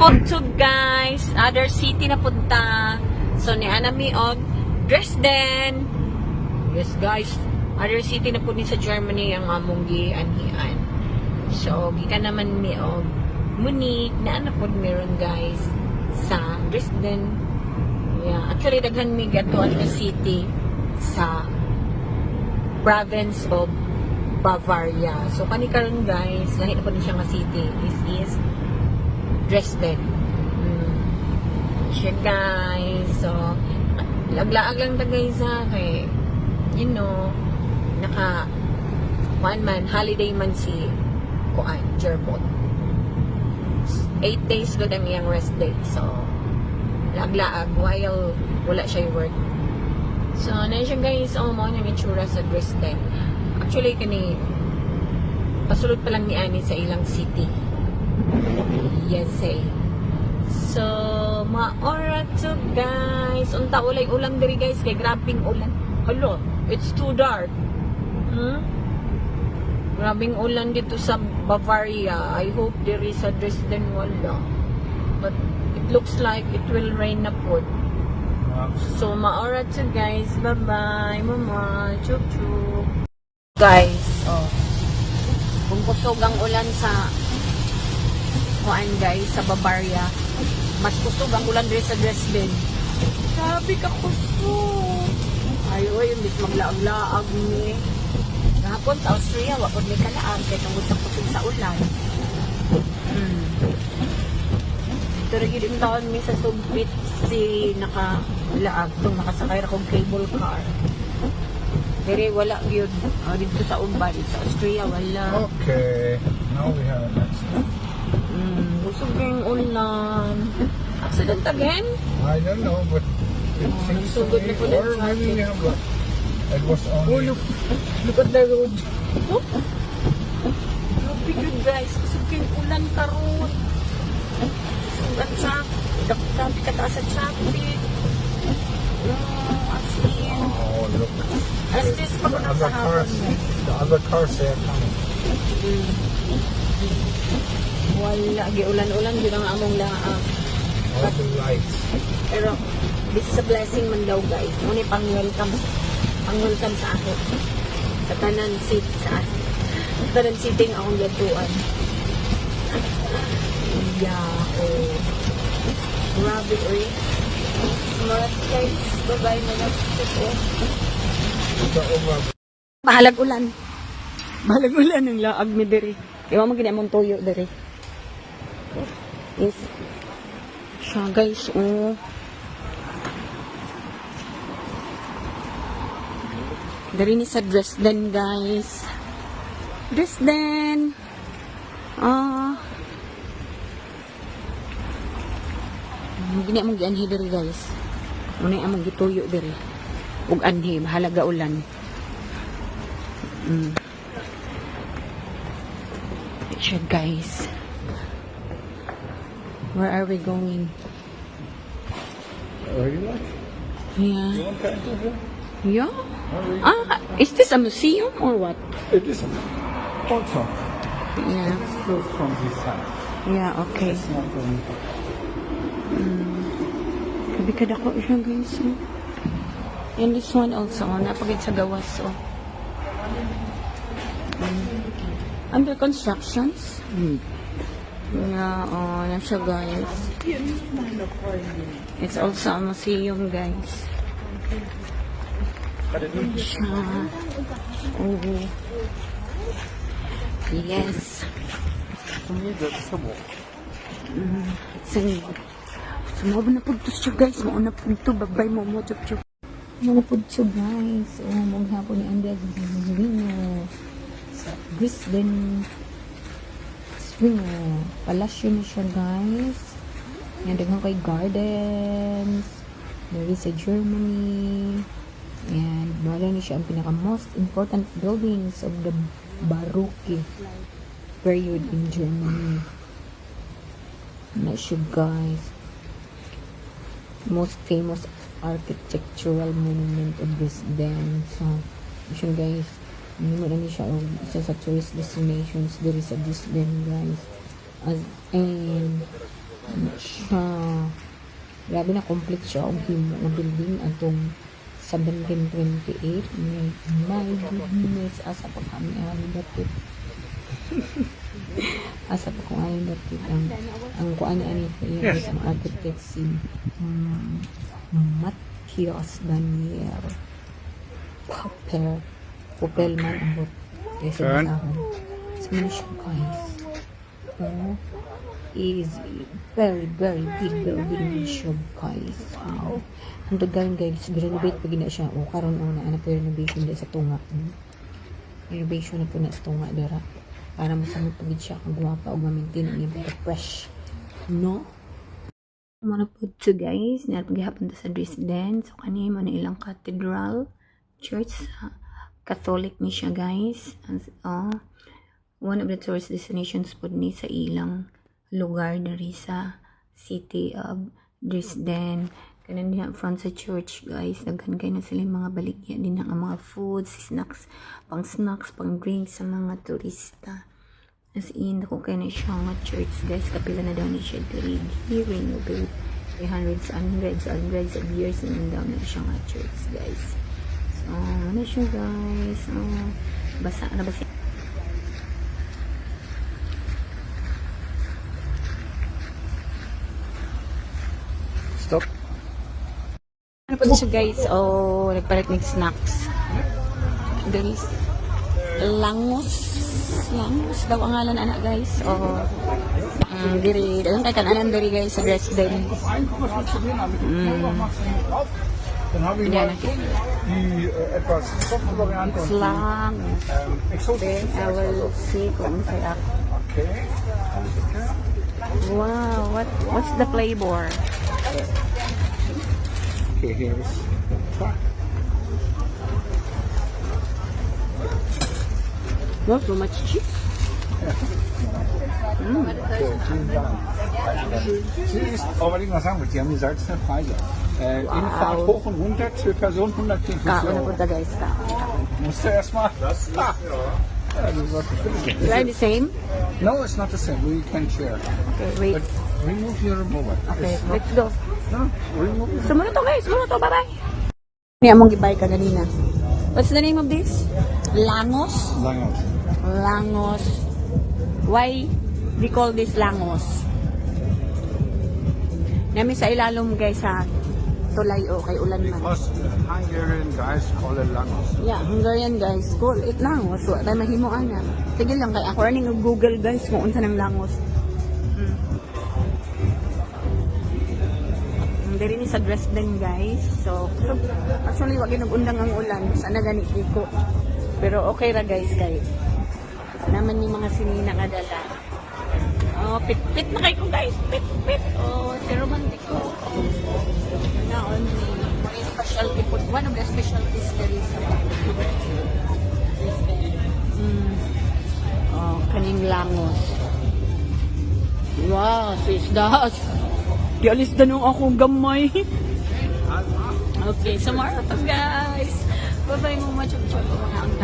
Puntug guys, other city na punta. So ni Anami og Dresden. Yes guys, other city na po ni sa Germany ang among gianhian. So gikan naman mi og Munich na ano po meron guys sa Dresden. Yeah, actually daghan mi gatuan na city sa province of Bavaria. So kani karon guys, lahi na ni siya nga city. This is Dresden. Mm. Siya guys. So, laglaag lang ta guys ha. Kay, you know, naka, one man, holiday man si Kuan, Jerbot. Eight days good ang iyang rest day. So, laglaag while wala siya work. So, na siya guys, oh, mo niyang itsura sa Dresden. Actually, kani, pasulod pa lang ni Ani sa ilang city. Yes, eh. So, maora to guys. Unta ulay ulang diri guys kay grabing ulan. Hello, it's too dark. Hmm? Grabing ulan dito sa Bavaria. I hope there is a Dresden wala. But it looks like it will rain na po. So, maora to guys. Bye-bye. Mama. Chup-chup. Guys, oh. Kung kusog ang ulan sa kuan guys sa Bavaria. Mas kusog ang ulan diri sa Dresden. Grabe ka kusog. Ay, oy, imbis maglaag-laag ni. Gahapon sa Austria, wapod may kalaan kaya tungkol sa kusog sa ulan. Hmm. Pero yun taon mi sa Subbit si naka-laag tong nakasakay ra kong cable car. Pero wala yun. Oh, dito sa Umban, sa Austria, wala. Okay, now we have a next one. Mm, busog na yung ulan. Accident again? I don't know, but it Oh, seems so good na po or maybe we traffic. have luck. It was Oh, only look. Look at the road. Oh. Grabe good guys. Busog yung ulan karon. Busog at traffic. Grabe kataas sa traffic. Oh, as in. Oh, look. As this pag The sa hapon. the other cars they are coming. Mm. Wala. Giulan-ulan. Yun ang among laang. Lights. Pero, this is a blessing man daw guys. Muna pang welcome, pang welcome sa ako. Sa tanan seat sa sa tanan sitting akong gatuan. Yeah, oh. Grabe, oy. Smart guys. Bye-bye na lang. Bahalag ulan. Bahalag ulan ng laag mi diri. Iwa mo gina mong tuyo diri. Yes. Siya guys, oh. Dari ni sa Dresden, guys. Dresden! Ah. Gina mong gianhi diri, guys. Muna yung among gituyo diri. Ug anhi, mahalaga ulan. Mm. Siya, guys. Where are we going? Are you like? Yeah. You want enter here? Yeah. Ah, is this a museum or what? It is also. Yeah. It's closed from this side. Yeah, okay. It's not going. Kabi kada ko siya guys. oh. And this one also, oh, napagid sa gawas. Oh. Mm. Under constructions. Yeah, oh, na siya guys. It's also a museum guys. Siya. Oh. Yes. Walk. Sige. Sumawa na po ito siya guys. Mauna po ito. Babay mo mo. Chup chup. Po ito guys. O, maghapon ni Andrea. Sa Brisbane Swinger. Palasyo na siya guys. Yan, daghang kay gardens. There is a Germany. And wala ni siya ang pinaka most important buildings of the Baroque period in Germany. Na siya guys. Most famous architectural monument of Dresden. So, siya guys. Hindi mo na siya og isa sa tourist destinations diri sa Dresden guys. As and grabe na complete siya ang himo ng building atong 1728 my, my goodness asa pa kami ang dapat asa pa kung ayon dapat ang ang kuan ni ani yung Yes. ang architect si um, Matias Daniel. Popper Popel man ang bot. Yes Turn. siya guys. Oh is very very big building siya guys. Wow. Ang dagan guys. Renovate pa gina siya. O karon una ana pa renovation din sa tunga. Hmm? renovation na po na sa tunga dara. Para masamot pa gid siya. Kung guwapa o ma-maintain ang iyang pagka-fresh no? Muna po to guys, napaghihapon ta sa Dresden. So, kani mo na ilang cathedral church sa Catholic ni siya guys. As, oh, one of the tourist destinations po ni sa ilang lugar dari sa city of Dresden. Kanan din front sa church guys. Daghan kayo na sila mga baligya din ang mga foods, snacks, pang snacks, pang drinks sa mga turista. As in, ako kayo na siya nga church guys. Kapila na daw ni siya diri. Renovate. May hundreds, hundreds, hundreds of years na daw na siya nga church guys. So, ano siya guys. So, basa na basa. Stop. Ano po siya guys? Oh, nagpalit ng snacks. There is langos. Langos daw ang ngalan anak guys. Oh, um, diri. Dalang kay kananan diri guys sa Dresden. Mm. Dann habe ich Ja, mal die äh, etwas Variante und die Slang. Um, ähm, exotische. Then I will see kung say ako. Okay. Okay. Wow, what what's the flavor? Okay, here is the truck. Wow, so much cheese. Okay, vielen Dank. Sie ist, aber was sagen Sie haben gesagt, es ist eine Preise. Äh, Infahrt hoch und runter, für Person 144 Kaon na Euro. Musst du erstmal. Das ah. ja, war bestimmt. Is the same? No, it's not the same. We can share. Okay, wait. But remove your mobile. Okay, It's let's go. no, remove your So muna to guys, muna to, bye-bye. Ni among gibay ka ganina. What's the name of this? Langos? Langos. Langos. Why we call this Langos? Nami sa ilalom guys sa tulay o kay ulan man. Because Hungarian guys call it Langos. Yeah, Hungarian guys, call it Langos. So, tayo mahimuan na. Sige lang kay ako rin ng Google guys kung unsa ng Langos. Mm. Mm, Diri ni sa Dresden guys. So, so actually wag undang ang ulan. Sana gani ko. Pero okay ra guys kay naman ni mga sinina nga dala. Oh, pit-pit na kayo guys. Pit-pit. Oh, si Romantico. Naon ni mga specialty food. One of the specialties there is mm. Oh, kaning langos. Wow, sis das. Di alis na nung akong gamay. okay, so to guys. Bye-bye mo, machup-chup. Mga ang